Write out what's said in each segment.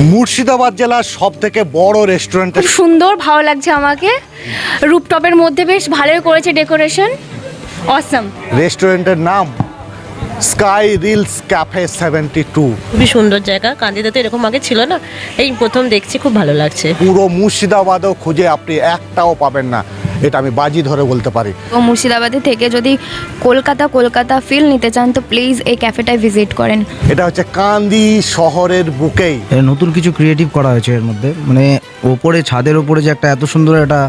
মুর্শিদাবাদ জেলার সব থেকে বড় রেস্টুরেন্ট খুব সুন্দর ভালো লাগছে আমাকে। রুপটপের মধ্যে বেশ ভালোই করেছে ডেকোরেশন অসম রেস্টুরেন্টের নাম sky reels cafe seventy two খুবই সুন্দর জায়গা কান্দিতে তো এরকম আগে ছিল না। এই প্রথম দেখছি খুব ভালো লাগছে। পুরো মুর্শিদাবাদও খুঁজে আপনি একটাও পাবেন না। এটা আমি বাজি ধরে বলতে পারি। তো মুর্শিদাবাদে থেকে যদি কলকাতা কলকাতা ফিল নিতে চান তো প্লিজ এই ক্যাফেটায় ভিজিট করেন। এটা হচ্ছে কান্দি শহরের বুকেই। নতুন কিছু ক্রিয়েটিভ করা হয়েছে এর মধ্যে। মানে ওপরে ছাদের ওপরে যে একটা এত সুন্দর একটা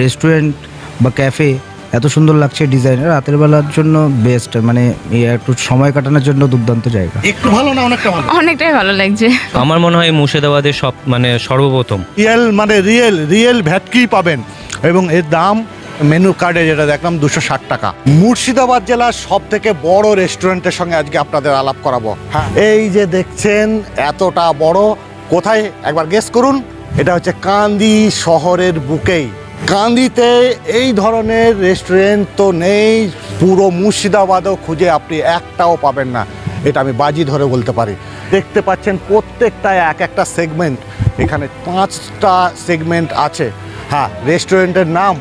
রেস্টুরেন্ট বা ক্যাফে এত সুন্দর লাগছে ডিজাইনের রাতের বেলার জন্য বেস্ট মানে এই একটু সময় কাটানোর জন্য দুর্দান্ত জায়গা। একটু ভালো না অনেকটা ভালো? অনেকটাই ভালো লাগছে। আমার মনে হয় মুর্শিদাবাদের সব মানে সর্বপ্রথম। রিয়েল মানে রিয়েল রিয়েল ভ্যাটকি পাবেন। এবং এর দাম মেনু কার্ডে যেটা দেখলাম দুশো ষাট টাকা। মুর্শিদাবাদ জেলার সব থেকে বড় রেস্টুরেন্টের সঙ্গে আজকে আপনাদের আলাপ করাবো। হ্যাঁ। এই যে দেখছেন এতটা বড় কোথায়? একবার গেস করুন। এটা হচ্ছে কান্দি শহরের বুকেই। কান্দিতে এই ধরনের রেস্টুরেন্ট তো নেই পুরো মুর্শিদাবাদও খুঁজে আপনি একটাও পাবেন না। এটা আমি বাজি ধরে বলতে পারি। দেখতে পাচ্ছেন প্রত্যেকটায় এক একটা সেগমেন্ট এখানে পাঁচটা সেগমেন্ট আছে। হ্যাঁ রেস্টুরেন্টের নাম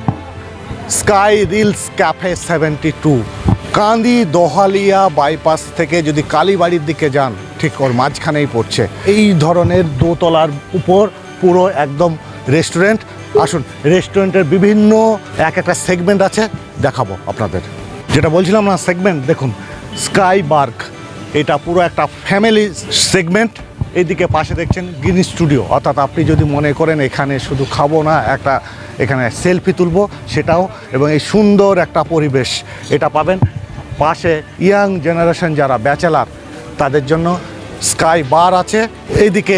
sky reels cafe seventy two Kandi, Dohalia bypass থেকে যদি কালীবাড়ির দিকে যান, ঠিক ওর মাঝখানেই পড়ছে। এই ধরনের দোতলার উপর পুরো একদম রেস্টুরেন্ট আসুন রেস্টুরেন্টের বিভিন্ন এক একটা সেগমেন্ট আছে, দেখাবো আপনাদের। যেটা বলছিলাম না সেগমেন্ট দেখুন স্কাই বার্ক এটা পুরো একটা ফ্যামিলি সেগমেন্ট এইদিকে পাশে দেখছেন গ্রিন স্টুডিও অর্থাৎ আপনি যদি মনে করেন এখানে শুধু খাব না, একটা এখানে সেলফি তুলবো, সেটাও এবং এই সুন্দর একটা পরিবেশ এটা পাবেন। পাশে ইয়াং জেনারেশন যারা ব্যাচেলার তাদের জন্য স্কাই বার আছে। এইদিকে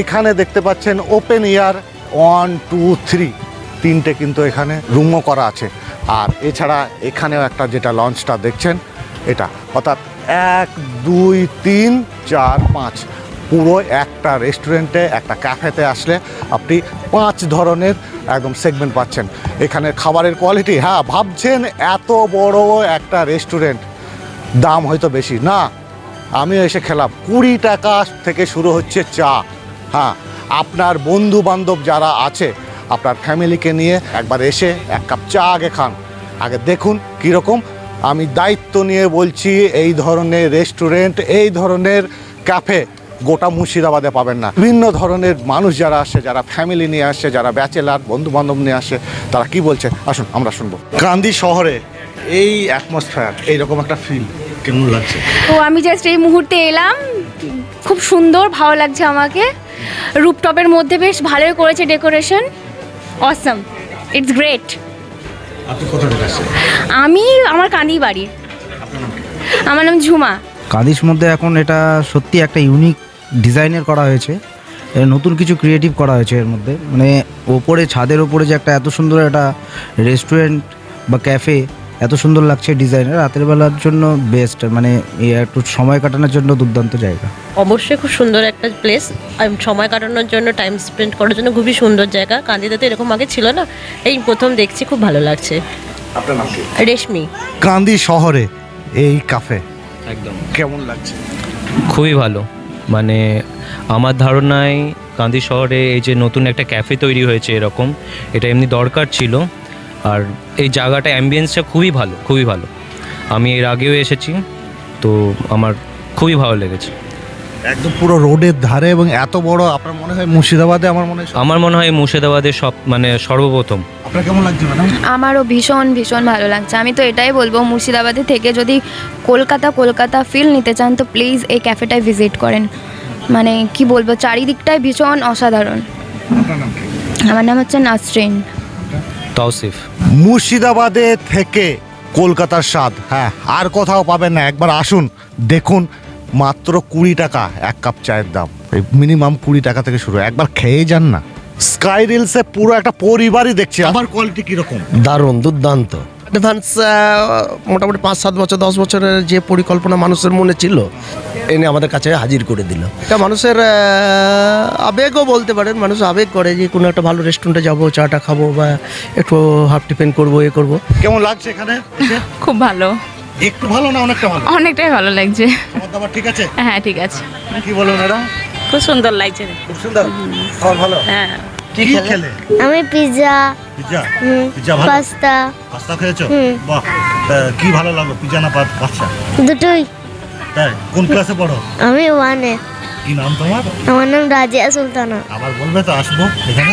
এখানে দেখতে পাচ্ছেন open air one two three তিনটে কিন্তু এখানে রুমও করা আছে। আর এছাড়া এখানেও একটা যেটা লঞ্চটা দেখছেন, এটা। অর্থাৎ এক, দুই, তিন, চার, পাঁচ। পুরো একটা রেস্টুরেন্টে একটা ক্যাফেতে আসলে আপনি পাঁচ ধরনের একদম সেগমেন্ট পাচ্ছেন। এখানে খাবারের কোয়ালিটি হ্যাঁ ভাবছেন এত বড় একটা রেস্টুরেন্ট দাম হয়তো বেশি। না আমিও এসে খেলাম। কুড়ি টাকা থেকে শুরু হচ্ছে চা হ্যাঁ। আপনার বন্ধু বান্ধব যারা আছে, আপনার ফ্যামিলিকে নিয়ে একবার এসে এক কাপ চা আগে খান। আগে দেখুন কীরকম। আমি দায়িত্ব নিয়ে বলছি, এই ধরনের রেস্টুরেন্ট এই ধরনের ক্যাফে গোটা মুর্শিদাবাদে পাবেন না। বিভিন্ন ধরনের মানুষ যারা আসে যারা ফ্যামিলি নিয়ে আসে যারা ব্যাচেলার বন্ধু বান্ধব নিয়ে আসে তারা কি বলছে? আসুন আমরা শুনব। কান্দি শহরে এই অ্যাটমসফেয়ার এইরকম একটা ফিল কেমন লাগছে? তো আমি জাস্ট এই মুহূর্তে এলাম। খুব সুন্দর ভালো লাগছে আমাকে। রুপটপের মধ্যে বেশ ভালোই করেছে ডেকোরেশন অসম ইটস গ্রেট আমি আমার কান্দি বাড়ি। আমার নাম ঝুমা। কাদিস মধ্যে এখন এটা সত্যি একটা ইউনিক ডিজাইনের করা হয়েছে নতুন কিছু ক্রিয়েটিভ করা হয়েছে এর মধ্যে। মানে ওপরে ছাদের ওপরে যে একটা এত সুন্দর একটা রেস্টুরেন্ট বা ক্যাফে এত সুন্দর লাগছে ডিজাইনের। রাতের বেলার জন্য বেস্ট মানে একটু সময় কাটানোর জন্য দুর্দান্ত জায়গা। অবশ্যই খুব সুন্দর একটা প্লেস সময় কাটানোর জন্য টাইম স্পেন্ড করার জন্য খুবই সুন্দর জায়গা। কান্দিতে তো এরকম আগে ছিল না। এই প্রথম দেখছি খুব ভালো লাগছে। আপনার নাম রেশমি। কান্দি শহরে এই কাফে একদম। কেমন লাগছে? খুবই ভালো। মানে আমার ধারণায় কান্দি শহরে এই যে নতুন একটা ক্যাফে তৈরি হয়েছে এরকম, এটা এমনি দরকার ছিল। আর এই জায়গাটা অ্যাম্বিয়েন্সটা খুবই ভালো খুবই ভালো। আমি এর আগেও এসেছি, তো আমার খুবই ভালো লেগেছে। একদম পুরো রোডের ধারে এবং এত বড় আপনার মনে হয় মুর্শিদাবাদে আমার মনে হয় আমার মনে হয় মুর্শিদাবাদের সব মানে সর্বপ্রথম। আপনার কেমন লাগছে ম্যাডাম? আমারও ভীষণ ভীষণ ভালো লাগছে। আমি তো এটাই বলব মুর্শিদাবাদে থেকে যদি কলকাতা কলকাতা ফিল নিতে চান তো প্লিজ এই ক্যাফেটায় ভিজিট করেন। মানে কি বলব চারিদিকটাই ভীষণ অসাধারণ। আমার নাম হচ্ছে নাসরিন। তৌসিফ মুর্শিদাবাদে থেকে কলকাতার স্বাদ হ্যাঁ আর কোথাও পাবেন না। একবার আসুন দেখুন মাত্র কুড়ি টাকা এক কাপ চায়ের দাম। এই মিনিমাম কুড়ি টাকা থেকে শুরু একবার খেয়ে যান না। স্কাই রিলসে পুরো একটা পরিবারই দেখছে। আবার কোয়ালিটি কীরকম? দারুণ দুর্দান্ত। অ্যাডভান্স মোটামুটি পাঁচ সাত বছর দশ বছরের যে পরিকল্পনা মানুষের মনে ছিল এনে আমাদের কাছে হাজির করে দিল। এটা মানুষের আবেগও বলতে পারেন। মানুষ আবেগ করে যে কোনো একটা ভালো রেস্টুরেন্টে যাব চাটা খাব বা একটু হাফ টিফিন করব এ করব। কেমন লাগছে এখানে? খুব ভালো। একটু ভালো না অনেকটা ভালো? অনেকটাই ভালো লাগছে। খাবার দাবার ঠিক আছে? হ্যাঁ ঠিক আছে। কি বলো ম্যাডাম খুব সুন্দর লাগছে। খুব সুন্দর? খাবার ভালো? হ্যাঁ। কি খেলে? আমি পিৎজা পিজ্জা হুম, পিজ্জা ভালো? পাস্তা। পাস্তা খেয়েছো? হুম। বাহ। তা কি ভালো লাগল পিজ্জা না পাস্তা? দুটোই। তাই? কোন ক্লাসে পড়ো? আমি ওয়ানে কি নাম তোমার? আমার নাম রাজিয়া সুলতানা। আবার বলবে তো আসব এখানে?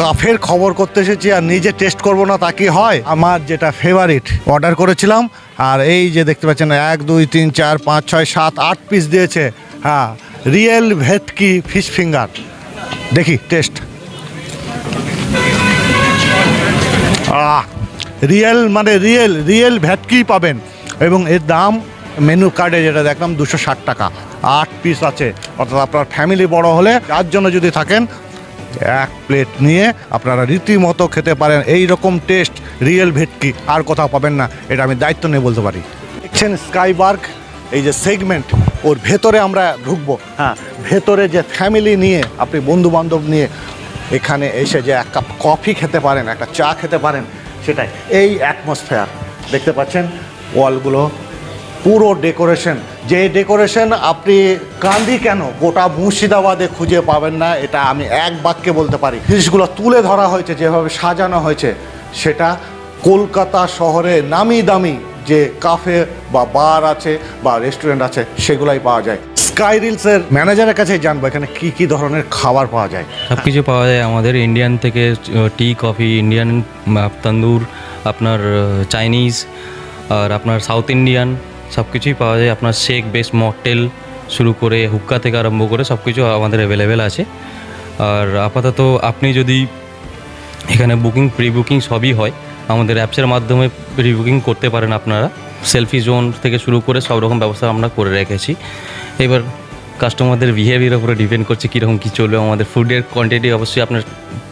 কাফের খবর করতে এসেছি আর নিজে টেস্ট করব না তা কি হয়? আমার যেটা ফেভারিট অর্ডার করেছিলাম আর এই যে দেখতে পাচ্ছেন, এক, দুই, তিন, চার, পাঁচ, ছয়, সাত, আট পিস দিয়েছে। হ্যাঁ রিয়েল ভেটকি ফিশ ফিঙ্গার দেখি টেস্ট রিয়েল মানে রিয়েল রিয়েল ভেটকি পাবেন। এবং এর দাম মেনু কার্ডে যেটা দেখলাম, দুশো ষাট টাকা। আট পিস আছে। অর্থাৎ আপনার ফ্যামিলি বড় হলে, যার জন্য যদি থাকেন এক প্লেট নিয়ে আপনারা রীতিমতো খেতে পারেন। এই রকম টেস্ট রিয়েল ভেটকি আর কোথাও পাবেন না। এটা আমি দায়িত্ব নিয়ে বলতে পারি। দেখছেন স্কাইবার্গ এই যে সেগমেন্ট ওর ভেতরে আমরা ঢুকবো। হ্যাঁ। ভেতরে যে ফ্যামিলি নিয়ে আপনি বন্ধু বান্ধব নিয়ে এখানে এসে যে এক কাপ কফি খেতে পারেন একটা চা খেতে পারেন সেটাই। এই অ্যাটমসফেয়ার দেখতে পাচ্ছেন? ওয়ালগুলো পুরো ডেকোরেশন। যে ডেকোরেশন আপনি কান্দি কেন? গোটা মুর্শিদাবাদে খুঁজে পাবেন না, এটা আমি এক বাক্যে বলতে পারি। জিনিসগুলো তুলে ধরা হয়েছে, যেভাবে সাজানো হয়েছে, সেটা কলকাতা শহরে নামি দামি যে কাফে বা বার আছে বা রেস্টুরেন্ট আছে, সেগুলাই পাওয়া যায়। স্কাই রিলসের ম্যানেজারের কাছে জানব, এখানে কি কি ধরনের খাবার পাওয়া যায়। সব কিছু পাওয়া যায় আমাদের ইন্ডিয়ান থেকে টি কফি ইন্ডিয়ান তন্দুর আপনার চাইনিজ আর আপনার সাউথ ইন্ডিয়ান সব কিছুই পাওয়া যায়। আপনার শেক বেস মকটেল শুরু করে হুক্কা থেকে আরম্ভ করে সব কিছু আমাদের অ্যাভেলেবেল আছে। আর আপাতত আপনি যদি এখানে বুকিং প্রি বুকিং সবই হয়, আমাদের অ্যাপসের মাধ্যমে প্রি বুকিং করতে পারেন আপনারা। সেলফি জোন থেকে শুরু করে সব রকম ব্যবস্থা আমরা করে রেখেছি। এবার কাস্টমারদের বিহেভিয়ার উপরে ডিপেন্ড করছে কীরকম কী চলবে। আমাদের ফুডের কোয়ান্টিটি অবশ্যই আপনার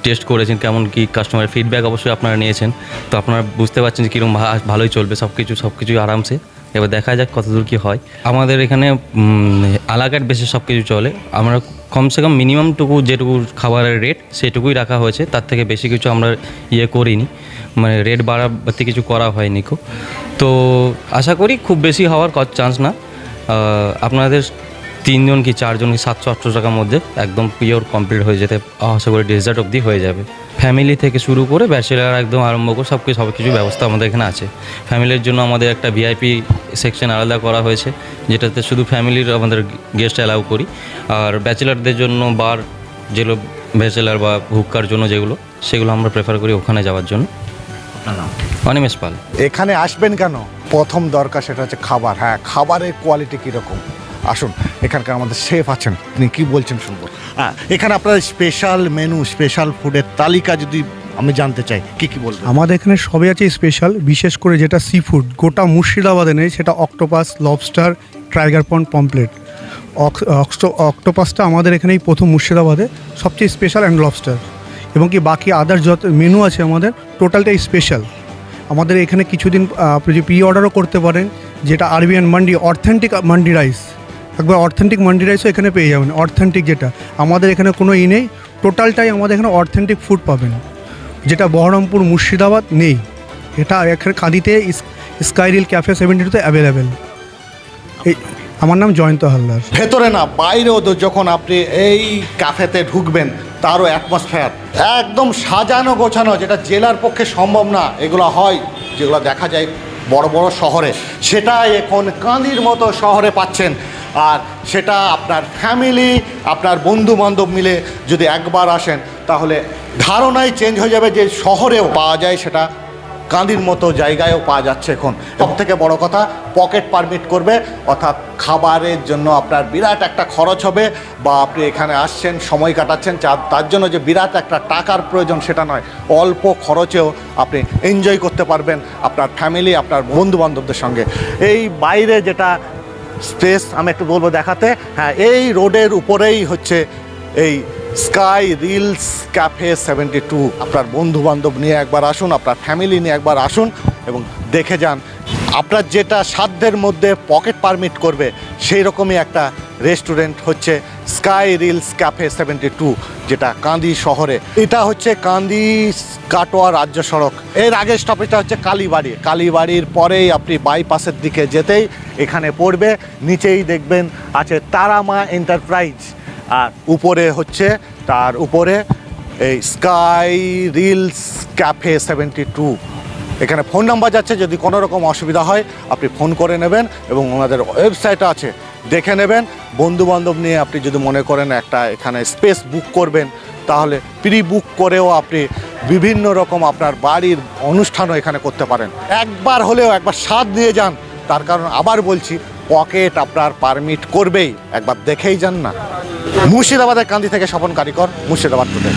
টেস্ট করেছেন, কেমন কি কাস্টমারের ফিডব্যাক অবশ্যই আপনারা নিয়েছেন। তো আপনারা বুঝতে পারছেন যে কীরকম ভালোই চলবে সব কিছু সব কিছুই আরামসে। এবার দেখা যাক কতদূর কী হয়। আমাদের এখানে আলাকাট বেশি সব কিছু চলে। আমরা কমসে কম মিনিমামটুকু যেটুকু খাবারের রেট সেটুকুই রাখা হয়েছে। তার থেকে বেশি কিছু আমরা ইয়ে করিনি। মানে রেট বাড়াতে কিছু করা হয়নি খুব। তো আশা করি খুব বেশি হওয়ার চান্স না। আপনাদের তিনজন কি চারজন কি সাতশো আটশো টাকার মধ্যে একদম পিওর কমপ্লিট হয়ে যেতে আশা করি ডেজার্ট অবধি হয়ে যাবে। ফ্যামিলি থেকে শুরু করে ব্যাচেলার একদম আরম্ভ করে সব কিছু সব কিছু ব্যবস্থা আমাদের এখানে আছে। ফ্যামিলির জন্য আমাদের একটা ভিআইপি সেকশন আলাদা করা হয়েছে যেটাতে শুধু ফ্যামিলির আমাদের গেস্ট অ্যালাউ করি। আর ব্যাচেলারদের জন্য বার যেগুলো ব্যাচেলার বা হুক্কার জন্য যেগুলো সেগুলো আমরা প্রেফার করি ওখানে যাওয়ার জন্য। অনিমেষ পাল। এখানে আসবেন কেন? প্রথম দরকার সেটা হচ্ছে খাবার। হ্যাঁ খাবারের কোয়ালিটি কীরকম? আসুন এখানকার আমাদের শেফ আছেন তিনি কি বলছেন শুনব। হ্যাঁ এখানে আপনার স্পেশাল মেনু স্পেশাল ফুডের তালিকা যদি আমি জানতে চাই কি কি বলবেন? আমাদের এখানে সবই আছে স্পেশাল বিশেষ করে যেটা সি ফুড গোটা মুর্শিদাবাদে নেই সেটা octopus lobster tiger pond pomfret অক্টোপাসটা আমাদের এখানেই প্রথম মুর্শিদাবাদে সবচেয়ে স্পেশাল অ্যান্ড লবস্টার এবং কি বাকি আদার যত মেনু আছে আমাদের টোটালটাই স্পেশাল আমাদের এখানে কিছুদিন আপনি যে প্রি অর্ডারও করতে পারেন যেটা Arabian mandi authentic mandi rice একবার অথেন্টিক মান্ডি রাইসও এখানে পেয়ে যাবেন। অথেন্টিক যেটা। আমাদের এখানে কোনো ই নেই। টোটালটাই আমাদের এখানে অথেন্টিক ফুড পাবেন। যেটা বহরমপুর মুর্শিদাবাদ নেই। এটা এখানে কাঁদিতে স্কাইরিল ক্যাফে সেভেন্টি টুতে অ্যাভেলেবেল আমার নাম জয়ন্ত হালদার। ভেতরে না, বাইরেও তো যখন আপনি এই ক্যাফেতে ঢুকবেন, তারও অ্যাটমসফেয়ার একদম সাজানো গোছানো, যেটা জেলার পক্ষে সম্ভব না, এগুলো হয়, যেগুলো দেখা যায় বড় বড় শহরে। সেটা এখন কাঁদির মতো শহরে পাচ্ছেন। আর সেটা আপনার ফ্যামিলি আপনার বন্ধু বান্ধব মিলে যদি একবার আসেন, তাহলে ধারণাই চেঞ্জ হয়ে যাবে যে শহরেও পাওয়া যায় সেটা, কাঁদির মতো জায়গায়ও পাওয়া যাচ্ছে এখন। সব থেকে বড় কথা পকেট পারমিট করবে, অর্থাৎ খাবারের জন্য আপনার বিরাট একটা খরচ হবে, বা আপনি এখানে আসছেন, সময় কাটাচ্ছেন তার জন্য যে বিরাট একটা টাকার প্রয়োজন সেটা নয়, অল্প খরচেও আপনি এনজয় করতে পারবেন আপনার ফ্যামিলি আপনার বন্ধু বান্ধবদের সঙ্গে। এই বাইরে যেটা স্পেস আমি একটু বলব দেখাতে। হ্যাঁ এই রোডের উপরেই হচ্ছে এই sky reels cafe seventy two. আপনার বন্ধুবান্ধব নিয়ে একবার আসুন, আপনার ফ্যামিলি নিয়ে একবার আসুন এবং দেখে যান। আপনার যেটা সাধ্যের মধ্যে পকেট পারমিট করবে, সেই রকমই একটা রেস্টুরেন্ট হচ্ছে sky reels cafe seventy two, যেটা কান্দি শহরে। এটা হচ্ছে কান্দি কাটোয়া রাজ্য সড়ক। এর আগে স্টপেজটা হচ্ছে কালীবাড়ি। কালীবাড়ির পরেই আপনি বাইপাসের দিকে যেতেই এখানে পড়বে, নিচেই দেখবেন আছে তারামা এন্টারপ্রাইজ। আর উপরে হচ্ছে, তার উপরে এই sky reels cafe seventy two. এখানে ফোন নাম্বার যাচ্ছে, যদি কোনো রকম অসুবিধা হয়, আপনি ফোন করে নেবেন এবং ওনাদের ওয়েবসাইট আছে দেখে নেবেন। বন্ধু বান্ধব নিয়ে আপনি যদি মনে করেন একটা এখানে স্পেস বুক করবেন, তাহলে প্রি বুক করেও আপনি বিভিন্ন রকম আপনার বাড়ির অনুষ্ঠানও এখানে করতে পারেন। একবার হলেও, একবার স্বাদ নিয়ে যান। তার কারণ আবার বলছি পকেট আপনার পারমিট করবেই। একবার দেখেই যান না। মুর্শিদাবাদের কান্দি থেকে স্বপন কারিকর, মুর্শিদাবাদ টুডে